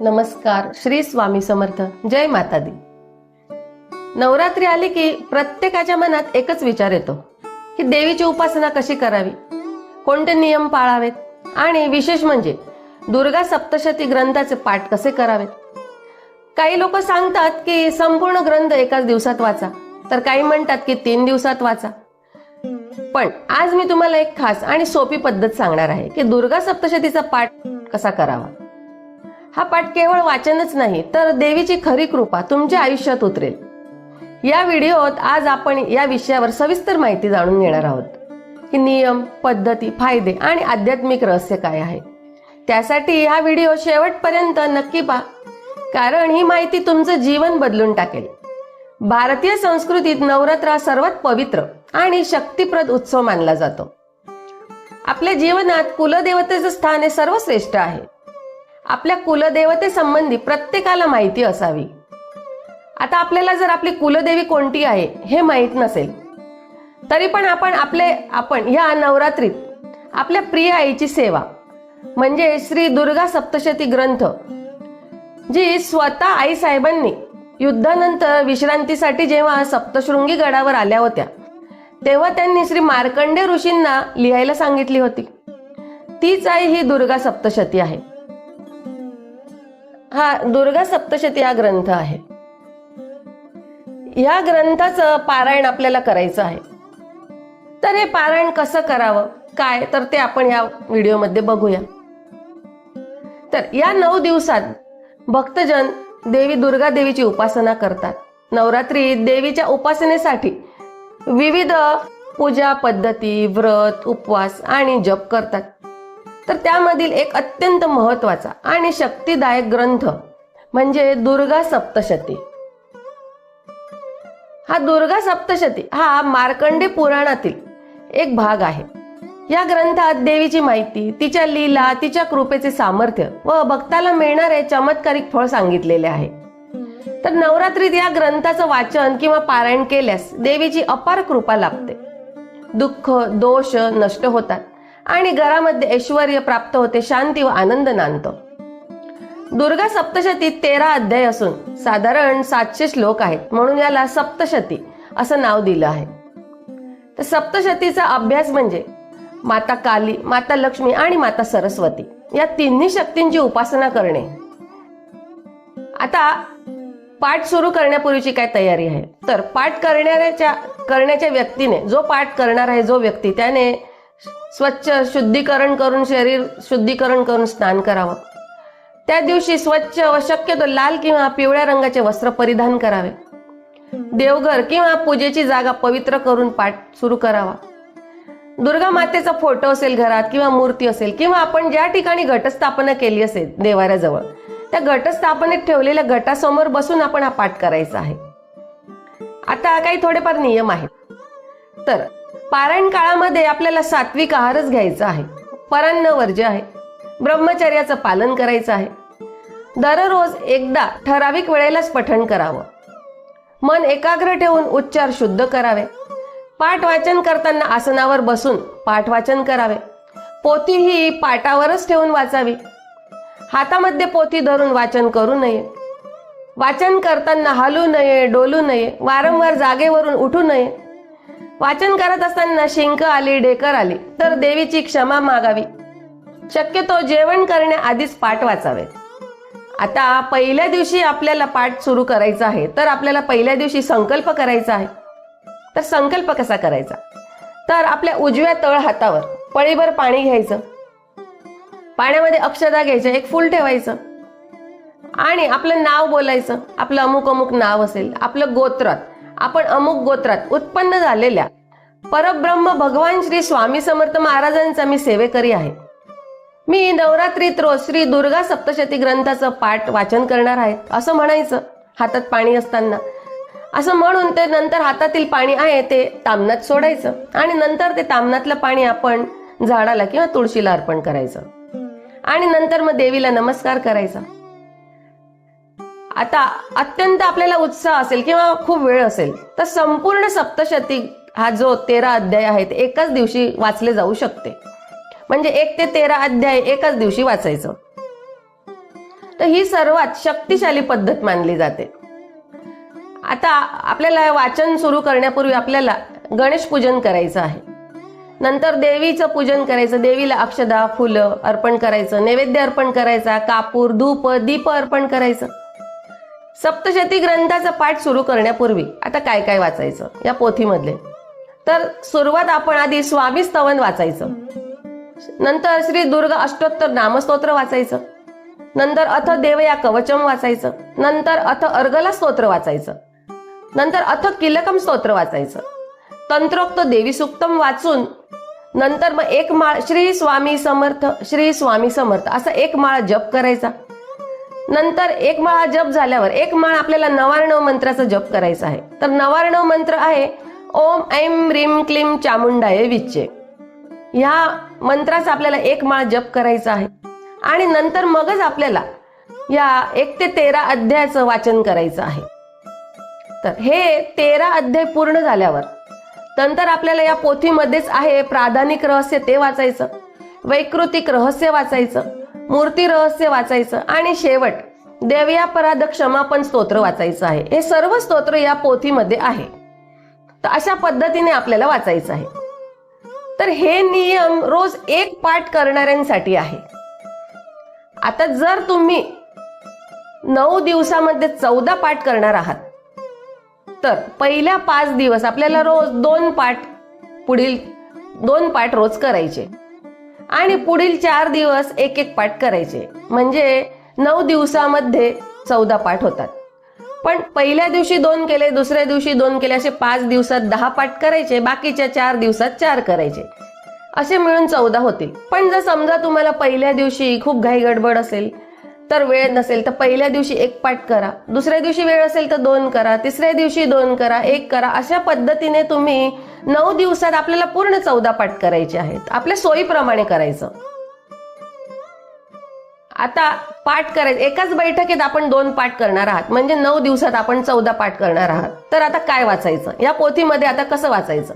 नमस्कार श्री स्वामी समर्थ. जय माता दी नवरात्री आली की प्रत्येकाच्या मनात एकच विचार येतो की देवीची उपासना कशी करावी? कोणते नियम पाळावेत? आणि विशेष म्हणजे दुर्गा सप्तशती ग्रंथाचे पाठ कसे करावेत? काही लोक सांगतात की संपूर्ण ग्रंथ एकाच दिवसात वाचा तर काही म्हणतात की तीन दिवसात वाचा. पण आज मी तुम्हाला एक खास आणि सोपी पद्धत सांगणार आहे की दुर्गा सप्तशतीचा पाठ कसा करावा? हा पाठ केवळ वाचनच नाही तर देवीची खरी कृपा तुमच्या आयुष्यात उतरेल. या व्हिडिओत आज आपण या विषयावर सविस्तर माहिती जाणून घेणार आहोत. की नियम पद्धती फायदे आणि आध्यात्मिक रहस्य काय आहे? त्यासाठी हा व्हिडिओ शेवटपर्यंत नक्की पहा. कारण ही माहिती तुमचं जीवन बदलून टाकेल. भारतीय संस्कृतीत नवरात्र सर्वात पवित्र आणि शक्तिप्रद उत्सव मानला जातो. आपल्या जीवनात कुलदेवतेचं स्थान हे सर्वश्रेष्ठ आहे. आपल्या कुलदेवतेसंबंधी प्रत्येकाला माहिती असावी. आता आपल्याला जर आपली कुलदेवी कोणती आहे हे माहीत नसेल तरी पण आपण आपले आपण या नवरात्रीत आपल्या प्रिय आईची सेवा म्हणजे श्री दुर्गा सप्तशती ग्रंथ जी स्वतः आई साहेबांनी युद्धानंतर विश्रांतीसाठी जेव्हा सप्तशृंगी गडावर आल्या होत्या तेव्हा त्यांनी श्री मार्कंडे ऋषींना लिहायला सांगितली होती. तीच आई ही दुर्गा सप्तशती आहे. हा दुर्गा सप्तशती हा ग्रंथ आहे. या ग्रंथाचं पारायण आपल्याला करायचं आहे. तर हे पारायण कसं करावं? काय? तर ते आपण या व्हिडिओमध्ये बघूया. तर या नऊ दिवसात भक्तजन देवी दुर्गा देवीची उपासना करतात. नवरात्री देवीच्या उपासनेसाठी विविध पूजा पद्धती व्रत उपवास आणि जप करतात. तर त्यामधील एक अत्यंत महत्त्वाचा आणि शक्तिदायक ग्रंथ म्हणजे दुर्गा सप्तशती. हा दुर्गा सप्तशती हा मार्कंडे पुराणातील एक भाग आहे. या ग्रंथात देवीची माहिती तिच्या लीला तिच्या कृपेचे सामर्थ्य व भक्ताला मिळणारे चमत्कारिक फळ सांगितलेले आहे. तर नवरात्रीत या ग्रंथाचं वाचन किंवा पारायण केल्यास देवीची अपार कृपा लाभते. दुःख दोष नष्ट होतात. आणि घरामध्ये ऐश्वर प्राप्त होते शांती व आनंद नांदतो. दुर्गा सप्तशतीत तेरा अध्याय असून साधारण सातशे श्लोक आहेत म्हणून याला सप्तशती असं नाव दिलं आहे. तर सप्तशतीचा अभ्यास म्हणजे माता काली माता लक्ष्मी आणि माता सरस्वती या तिन्ही शक्तींची उपासना करणे. आता पाठ सुरू करण्यापूर्वीची काय तयारी आहे? तर पाठ करणाऱ्याच्या करण्याच्या व्यक्तीने जो पाठ करणार आहे जो व्यक्ती त्याने स्वच्छ शुद्धीकरण करून शरीर शुद्धीकरण करून स्नान करावं. त्या दिवशी स्वच्छ व शक्यतो लाल किंवा पिवळ्या रंगाचे वस्त्र परिधान करावे. देवघर किंवा पूजेची जागा पवित्र करून पाठ सुरू करावा. दुर्गा मातेचा फोटो असेल घरात किंवा मूर्ती असेल किंवा आपण ज्या ठिकाणी घटस्थापना केली असेल देवाऱ्याजवळ त्या घटस्थापनेत ठेवलेल्या घटासमोर बसून आपण हा पाठ करायचा आहे. आता काही थोडेफार नियम आहेत. तर पारायण काळामध्ये आपल्याला सात्विक आहारच घ्यायचा आहे. परान्न वर्ज्य आहे. ब्रह्मचर्याचं पालन करायचं आहे. दररोज एकदा ठराविक वेळेलाच पठण करावं. मन एकाग्र ठेवून उच्चार शुद्ध करावे. पाठ वाचन करताना आसनावर बसून पाठ वाचन करावे. पोथी ही पाटावरच ठेवून वाचावी. हातामध्ये पोथी धरून वाचन करू नये. वाचन करताना हलू नये डोलू नये वारंवार जागेवरून उठू नये. वाचन करत असताना शिंक आली डेकर आली तर देवीची क्षमा मागावी. शक्यतो जेवण करण्याआधीच पाठ वाचावे आता पहिल्या दिवशी आपल्याला पाठ सुरू करायचा आहे तर आपल्याला पहिल्या दिवशी संकल्प करायचा आहे. तर संकल्प कसा करायचा? तर आपल्या उजव्या तळ हातावर पळीभर पाणी घ्यायचं. पाण्यामध्ये अक्षदा घ्यायचं एक फुल ठेवायचं. आणि आपलं नाव बोलायचं आपलं अमुक अमुक नाव असेल आपलं गोत्रात. आपण अमुक गोत्रात उत्पन्न झालेल्या परब्रह्म भगवान श्री स्वामी समर्थ महाराजांचा मी सेवेकरी आहे. मी नवरात्रीत रोज श्री दुर्गा सप्तशती ग्रंथाचं पाठ वाचन करणार आहे असं म्हणायचं हातात पाणी असताना. असं म्हणून ते नंतर हातातील पाणी आहे ते तामनात सोडायचं आणि नंतर ते तामनातलं पाणी आपण झाडाला किंवा तुळशीला अर्पण करायचं. आणि नंतर मग देवीला नमस्कार करायचा. आता अत्यंत आपल्याला उत्साह असेल किंवा खूप वेळ असेल तर संपूर्ण सप्तशती हा जो तेरा अध्याय आहेत एकाच दिवशी वाचले जाऊ शकते. म्हणजे एक ते तेरा अध्याय एकाच दिवशी वाचायचं. तर ही सर्वात शक्तिशाली पद्धत मानली जाते. आता आपल्याला वाचन सुरू करण्यापूर्वी आपल्याला गणेश पूजन करायचं आहे. नंतर देवीचं पूजन करायचं देवीला अक्षदा फुलं अर्पण करायचं नैवेद्य अर्पण करायचा कापूर धूप दीप अर्पण करायचं. सप्तशती ग्रंथाचा पाठ सुरू करण्यापूर्वी आता काय काय वाचायचं या पोथीमधले? तर सुरुवात आपण आधी स्वामी स्तवन वाचायचं. नंतर श्री दुर्ग अष्टोत्तर नामस्तोत्र वाचायचं. नंतर अथ देव या कवचम वाचायचं. नंतर अथ अर्गला स्तोत्र वाचायचं. नंतर अथ किलकम स्तोत्र वाचायचं. तंत्रोक्त देवी सुक्तम वाचून नंतर मग एक माळ श्री स्वामी समर्थ श्री स्वामी समर्थ असा एक माळ जप करायचा. नंतर एक माळा जप झाल्यावर एक माळ आपल्याला नवारणव मंत्राचा जप करायचा आहे. तर नवारणव मंत्र आहे ओम ऐम रीम क्लीम चामुंडाय विच्चे ह्या मंत्राचा आपल्याला एक माळ जप करायचा आहे. आणि नंतर मगच आपल्याला या एक ते तेरा अध्यायाचं वाचन करायचं आहे. तर हे तेरा अध्याय पूर्ण झाल्यावर नंतर आपल्याला या पोथीमध्येच आहे प्राधानिक रहस्य ते वाचायचं वैकृतिक रहस्य वाचायचं मूर्ती रहस्य वाचायचं. आणि शेवट देवयापराध क्षमापण स्तोत्र वाचायचं आहे. हे सर्व स्तोत्र या पोथीमध्ये आहे. तर अशा पद्धतीने आपल्याला वाचायचं आहे. तर हे नियम रोज एक पाठ करणाऱ्यांसाठी आहे. आता जर तुम्ही नऊ दिवसामध्ये चौदा पाठ करणार आहात तर पहिल्या पाच दिवस आपल्याला रोज दोन पाठ पुढील दोन पाठ रोज करायचे. आणि पुढील चार दिवस एक एक पाठ करायचे. म्हणजे नऊ दिवसामध्ये चौदा पाठ होतात. पण पहिल्या दिवशी दोन केले दुसऱ्या दिवशी दोन केले असे पाच दिवसात दहा पाठ करायचे बाकीच्या चार दिवसात चार करायचे. असे मिळून चौदा होतील. पण जर समजा तुम्हाला पहिल्या दिवशी खूप घाई गडबड असेल तर वेळ नसेल तर पहिल्या दिवशी एक पाठ करा. दुसऱ्या दिवशी वेळ असेल तर दोन करा. तिसऱ्या दिवशी दोन करा एक करा. अशा पद्धतीने तुम्ही नऊ दिवसात आपल्याला पूर्ण चौदा पाठ करायचे आहेत. आपल्या सोयीप्रमाणे करायचं. आता पाठ करायचं. एकाच बैठकीत आपण दोन पाठ करणार आहात. म्हणजे नऊ दिवसात आपण चौदा पाठ करणार आहात. तर आता काय वाचायचं? या पोथीमध्ये आता कसं वाचायचं?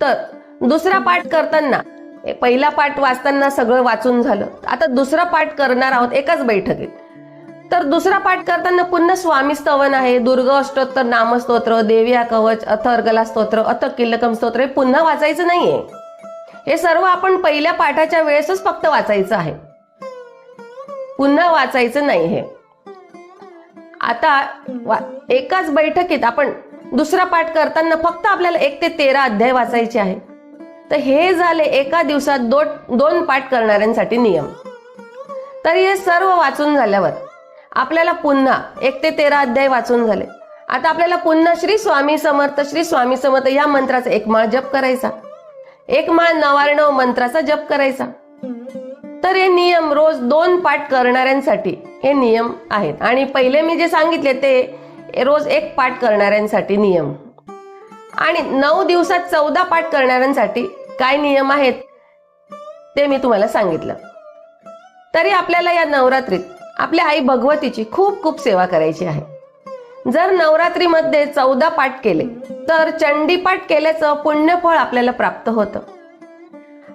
तर दुसरा पाठ करताना पहिला पाठ वाचताना सगळं वाचून झालं. आता दुसरा पाठ करणार आहोत एकाच बैठकीत. तर दुसरा पाठ करताना पुन्हा स्वामी स्तवन आहे दुर्ग अष्टोत्तर नामस्तोत्र देविया कवच अथ अर्गला स्तोत्र अथ किल्लकम स्तोत्र हे पुन्हा वाचायचं नाहीये. हे सर्व आपण पहिल्या पाठाच्या वेळेसच फक्त वाचायचं आहे. पुन्हा वाचायचं नाही हे. आता वा- एकाच बैठकीत आपण दुसरा पाठ करताना फक्त आपल्याला एक ते तेरा अध्याय वाचायचे आहे तर हे झाले एका दिवसात दोन दोन पाठ करणाऱ्यांसाठी नियम. तर हे सर्व वाचून झाल्यावर आपल्याला पुन्हा एक ते तेरा अध्याय वाचून झाले. आता आपल्याला पुन्हा श्री स्वामी समर्थ श्री स्वामी समर्थ या मंत्राचा एक माळ जप करायचा. एक माळ नवार्णव मंत्राचा जप करायचा. तर हे नियम रोज दोन पाठ करणाऱ्यांसाठी हे नियम आहेत. आणि पहिले मी जे सांगितले ते रोज एक पाठ करणाऱ्यांसाठी नियम. आणि नऊ दिवसात चौदा पाठ करणाऱ्यांसाठी काय नियम आहेत ते मी तुम्हाला सांगितलं. तरी आपल्याला या नवरात्रीत आपल्या आई भगवतीची खूप खूप सेवा करायची आहे. जर नवरात्रीमध्ये चौदा पाठ केले तर चंडीपाठ केल्याचं पुण्यफळ आपल्याला प्राप्त होतं.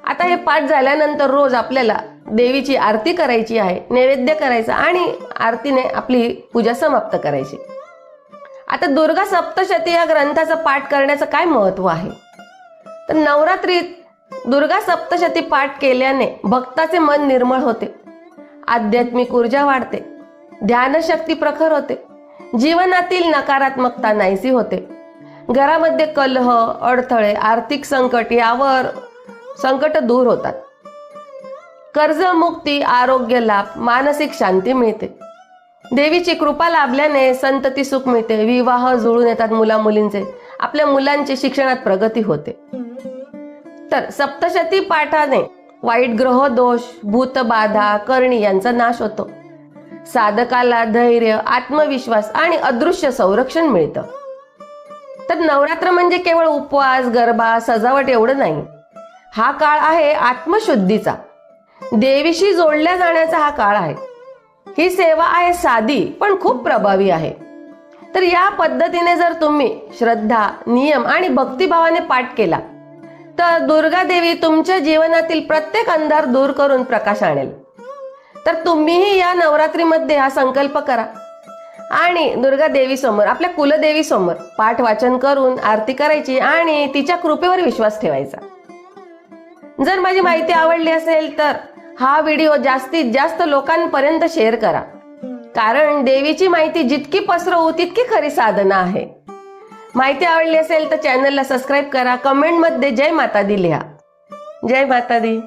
आता हे पाठ झाल्यानंतर रोज आपल्याला देवीची आरती करायची आहे नैवेद्य करायचा आणि आरतीने आपली पूजा समाप्त करायची. आता दुर्गा सप्तशती या ग्रंथाचा पाठ करण्याचं काय महत्त्व आहे? तर नवरात्रीत दुर्गा सप्तशती पाठ केल्याने भक्ताचे मन निर्मळ होते. आध्यात्मिक ऊर्जा वाढते. ध्यानशक्ती प्रखर होते. जीवनातील नकारात्मकता नाहीसी होते. घरामध्ये कलह अडथळे आर्थिक संकट यावर संकट दूर होतात. कर्जमुक्ती आरोग्य लाभ मानसिक शांती मिळते. देवीची कृपा लाभल्याने संतती सुख मिळते. विवाह जुळून येतात मुला मुलींचे आपल्या मुलांची शिक्षणात प्रगती होते. तर सप्तशती पाठाने वाईट ग्रह दोष भूतबाधा करणी यांचा नाश होतो. साधकाला धैर्य आत्मविश्वास आणि अदृश्य संरक्षण मिळतं. तर नवरात्र म्हणजे केवळ उपवास गरबा सजावट एवढं नाही. हा काळ आहे आत्मशुद्धीचा. देवीशी जोडल्या जाण्याचा हा काळ आहे. ही सेवा आहे साधी पण खूप प्रभावी आहे. तर या पद्धतीने जर तुम्ही श्रद्धा नियम आणि भक्तिभावाने पाठ केला तर दुर्गा देवी तुमच्या जीवनातील प्रत्येक अंधार दूर करून प्रकाश आणेल. तर तुम्हीही या नवरात्रीमध्ये हा संकल्प करा. आणि दुर्गा देवी समोर आपल्या कुलदेवी समोर पाठ वाचन करून आरती करायची आणि तिच्या कृपेवर विश्वास ठेवायचा. जर माझी माहिती आवडली असेल तर हा व्हिडिओ जास्तीत जास्त लोकांपर्यंत शेअर करा. कारण देवीची माहिती जितकी पसरवू तितकी खरी साधना आहे. माहिती आवडली असेल तर चॅनलला सबस्क्राईब करा. कमेंटमध्ये जय माता दी लिहा. जय माता दी.